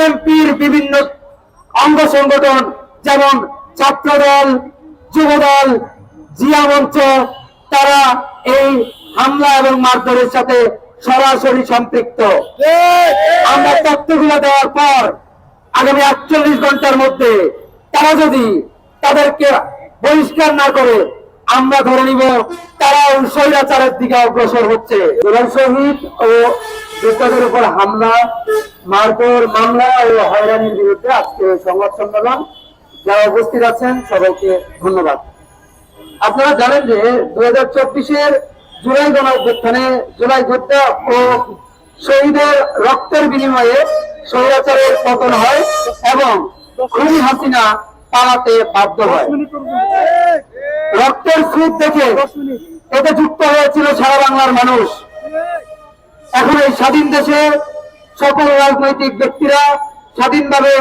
বিএনপির বিভিন্ন অঙ্গ সংগঠন, যেমন ছাত্রদল, যুবদল, জিয়া মঞ্চ, তারা এই হামলা এবং মারধরের সাথে সরাসরি সম্পৃক্ত। আমরা তথ্যগুলো দেওয়ার পর আগামী আটচল্লিশ ঘণ্টার মধ্যে তারা যদি তাদেরকে বহিষ্কার না করে, আমরা ধরে নিব তারা স্বৈরাচারের দিকে অগ্রসর হচ্ছে। শহীদ ও যোদ্ধাদের উপর হামলা, মারধর, মামলা ও হয়রানির বিরুদ্ধে আজকে সংবাদ সম্মেলন। যারা উপস্থিত আছেন, সবাইকে ধন্যবাদ। আপনারা জানেন যে দুই হাজার চব্বিশের জুলাই গণ জুলাই যোদ্ধা ও শহীদের রক্তের বিনিময়ে স্বৈরাচারের পতন হয় এবং খুনি হাসিনা পালাতে বাধ্য হয়। রক্তের স্রোত দেখে এতে যুক্ত হয়েছিল সারা বাংলার মানুষ। এখন এই স্বাধীন দেশে সকল রাজনৈতিক ব্যক্তিরা স্বাধীনভাবে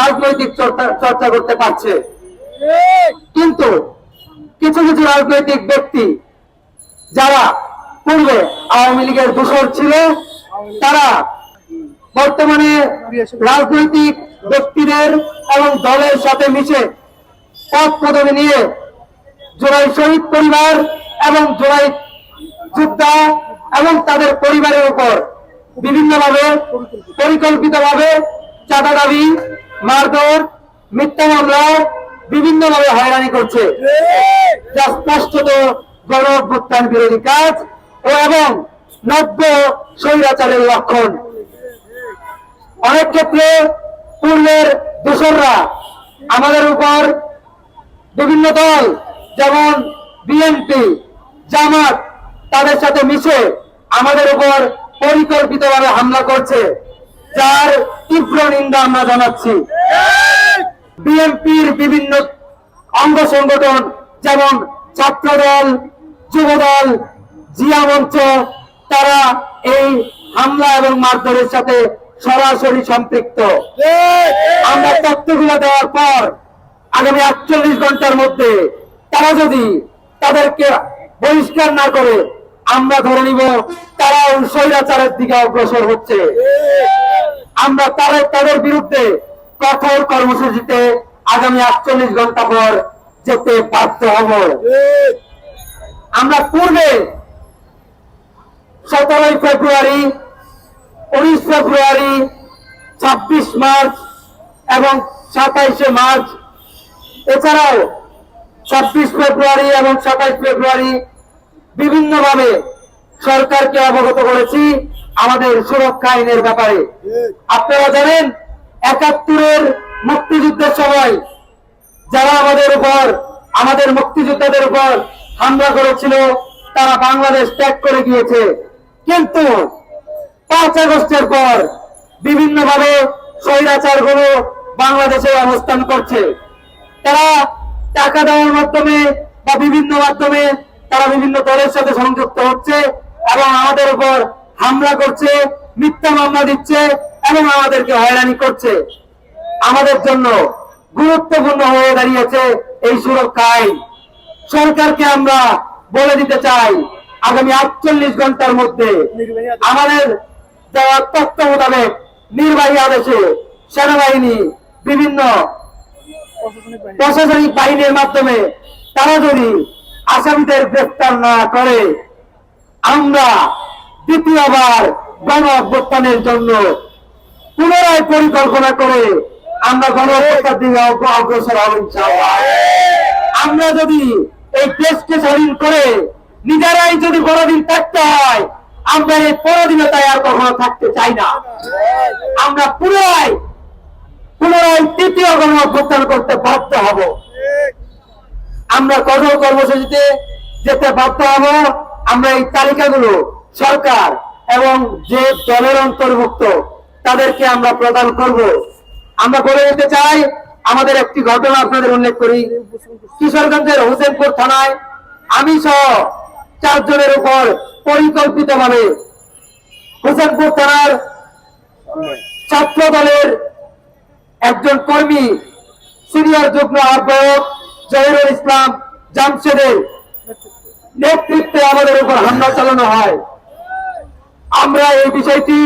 রাজনৈতিক চর্চা করতে পারছে। কিন্তু কিছু কিছু রাজনৈতিক ব্যক্তি যারা পূর্বে আওয়ামী লীগের দোষর ছিল, তারা বর্তমানে রাজনৈতিক ব্যক্তিদের এবং দলের সাথে মিশে পথ পদবি নিয়ে জোড়াই শহীদ পরিবার এবং জোড়াই যোদ্ধা এবং তাদের পরিবারের উপর বিভিন্নভাবে, পরিকল্পিতভাবে চাঁদা দাবি, মারধর, মিথ্যা মামলা বিভিন্নভাবে হয়রানি করছে। যা স্পষ্টত গণ অভ্যুত্থান বিরোধী কাজ ও এবং নব্য স্বৈরাচারের লক্ষণ। অনেক ক্ষেত্রে পূর্বের দোসররা আমাদের উপর বিভিন্ন দল, যেমন বিএনপি, জামাত, তাদের সাথে মিশে আমাদের উপর পরিকল্পিতভাবে হামলা করছে, যার তীব্র নিন্দা আমরা জানাচ্ছি। বিএনপির বিভিন্ন অঙ্গ সংগঠন, যেমন ছাত্রদল, যুবদল, জিয়া মঞ্চ, তারা এই হামলা এবং মারধরের সাথে সরাসরি সম্পৃক্ত। আমরা তথ্যগুলো দেওয়ার পর আগামী আটচল্লিশ ঘণ্টার মধ্যে তারা যদি তাদেরকে বহিষ্কার না করে আমরা ধরে নিব তারা স্বৈরাচারের দিকে অগ্রসর হচ্ছে। আমরা তাদের তাদের বিরুদ্ধে কঠোর কর্মসূচিতে আগামী আটচল্লিশ ঘণ্টা পর যেতে বাধ্য হব। আমরা পূর্বে সতেরোই ফেব্রুয়ারি, উনিশ ফেব্রুয়ারি, ছাব্বিশ মার্চ এবং সাতাইশে মার্চ, এছাড়াও ছাব্বিশ ফেব্রুয়ারি এবং সাতাইশ ফেব্রুয়ারি বিভিন্নভাবে সরকারকে অবগত করেছি আমাদের সুরক্ষা আইনের ব্যাপারে। আপনারা জানেন, একাত্তরের মুক্তিযুদ্ধের সময় যারা আমাদের উপর, আমাদের মুক্তিযোদ্ধাদের উপর হামলা করেছিল, তারা বাংলাদেশ ত্যাগ করে গিয়েছে কিন্তু পাঁচ আগস্টের পর বিভিন্নভাবে স্বৈরাচারগুলো বাংলাদেশে অবস্থান করছে। তারা টাকা দেওয়ার মাধ্যমে বা বিভিন্ন মাধ্যমে তারা বিভিন্ন দলের সাথে সংযুক্ত হচ্ছে এবং আমাদের উপর হামলা করছে, মিথ্যা মামলা দিচ্ছে এবং আমাদেরকে হয়রানি করছে। আমাদের জন্য গুরুত্বপূর্ণ হয়ে দাঁড়িয়েছে এই সুরক্ষা আইন। সরকারকে আমরা বলে দিতে চাই, আগামী আটচল্লিশ ঘণ্টার মধ্যে আমাদের দেওয়া তথ্য মোতাবেক নির্বাহী আদেশে সেনাবাহিনী বিভিন্ন প্রশাসনিক বাহিনীর মাধ্যমে তারা যদি আসামিদের গ্রেফতার না করে আমরা দ্বিতীয়বার গণ অভ্যুত্থানের জন্য পুনরায় পরিকল্পনা করে আমরা গণ অভ্যুত্থান দিকে অগ্রসর হব আমরা যদি এই দেশকে স্বাধীন করে নিজেরাই যদি বড়দিন থাকতে হয়, আমরা এই পরদিনতায় আর কখনো থাকতে চাই না। আমরা পুনরায় পুনরায় তৃতীয় গণ অভ্যুত্থান করতে বাধ্য হব। আমরা কঠোর কর্মসূচিতে যেতে বাধ্য হব। আমরা এই তালিকাগুলো সরকার এবং যে দলের অন্তর্ভুক্ত তাদেরকে আমরা প্রদান করব। আমরা বলে দিতে চাই, আমাদের একটি ঘটনা আপনাদের উল্লেখ করি। কিশোরগঞ্জের হোসেনপুর থানায় আমি সহ চারজনের উপর পরিকল্পিতভাবে হোসেনপুর থানার ছাত্র দলের একজন কর্মী, সিনিয়র যুগ্ম আহ্বায়ক জহিরুল ইসলাম জামশেদের নেতৃত্বে আমাদের উপর হামলা চালানো হয়। আমরা এই বিষয়টি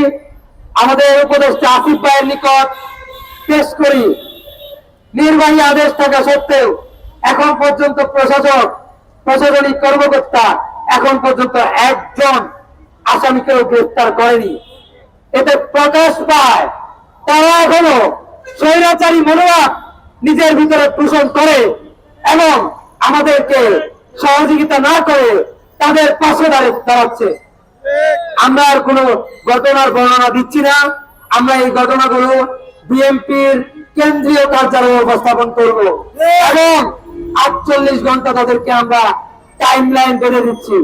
আমাদের উপদেষ্টা আসিফ ভাইয়ের নিকট পেশ করি। নির্বাহী আদেশ থাকা সত্ত্বেও এখন পর্যন্ত প্রশাসক, প্রশাসনিক কর্মকর্তা এখন পর্যন্ত একজন আসামিকেও গ্রেফতার করেনি। এতে প্রকাশ পায়, তারা এখনও স্বৈরাচারী মনোভাব নিজের ভিতরে পোষণ করে। এবং আমাদেরকে সহযোগিতা না করে তাদের পাশে দাঁড়াচ্ছে। আমরা আর কোনো ঘটনার বর্ণনা দিচ্ছি না। আমরা এই ঘটনাগুলো বিএনপির কেন্দ্রীয় কার্যালয়ে উপস্থাপন করব এবং আটচল্লিশ ঘণ্টা তাদেরকে আমরা টাইম লাইন বেঁধে দিচ্ছি।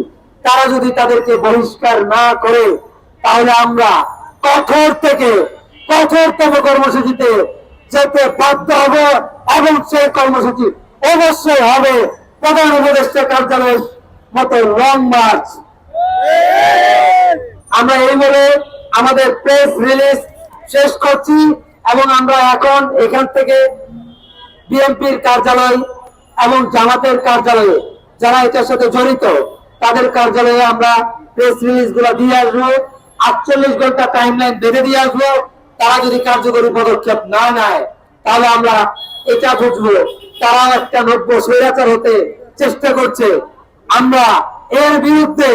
তারা যদি তাদেরকে বহিষ্কার না করে, তাহলে আমরা কঠোর থেকে কঠোরতম কর্মসূচিতে যেতে বাধ্য হব এবং সেই কর্মসূচি অবশ্যই হবে প্রধান উপদেষ্টা কার্যালয়ের মতো লং মার্চ আমরা এই বলে আমাদের প্রেস রিলিজ শেষ করছি এবং আমরা এখন এখান থেকে বিএনপির কার্যালয় এবং জামাতের কার্যালয়ে, যারা এটার সাথে জড়িত, তাদের কার্যালয়ে আমরা প্রেস রিলিজগুলো দিয়ে আসব। আটচল্লিশ ঘণ্টা টাইম লাইন বেঁধে দিয়ে আসব। তারা যদি কার্যকরী পদক্ষেপ না নেয়, তাহলে আমরা এটা বুঝব। তারা একটা নব্য স্বৈরাচার হতে চেষ্টা করছে। আমরা এর বিরুদ্ধে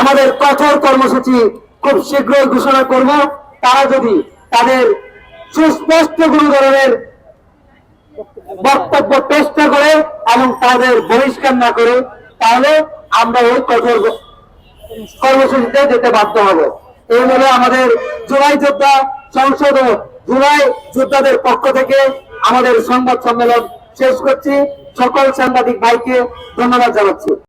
আমাদের কঠোর কর্মসূচি খুব শীঘ্রই ঘোষণা করব। তারা যদি তাদের সুস্পষ্ট কোনো ধরনের বক্তব্য পেশ না করে এবং তাদের বহিষ্কার না করে, তাহলে আমরা ওই কঠোর কর্মসূচিতে যেতে বাধ্য হব। এই আমাদের জুলাই যোদ্ধা সংসদ জুলাই যোদ্ধাদের পক্ষ থেকে আমাদের সংবাদ সম্মেলন শেষ করছি। সকল সাংবাদিক ভাইকে ধন্যবাদ জানাচ্ছি।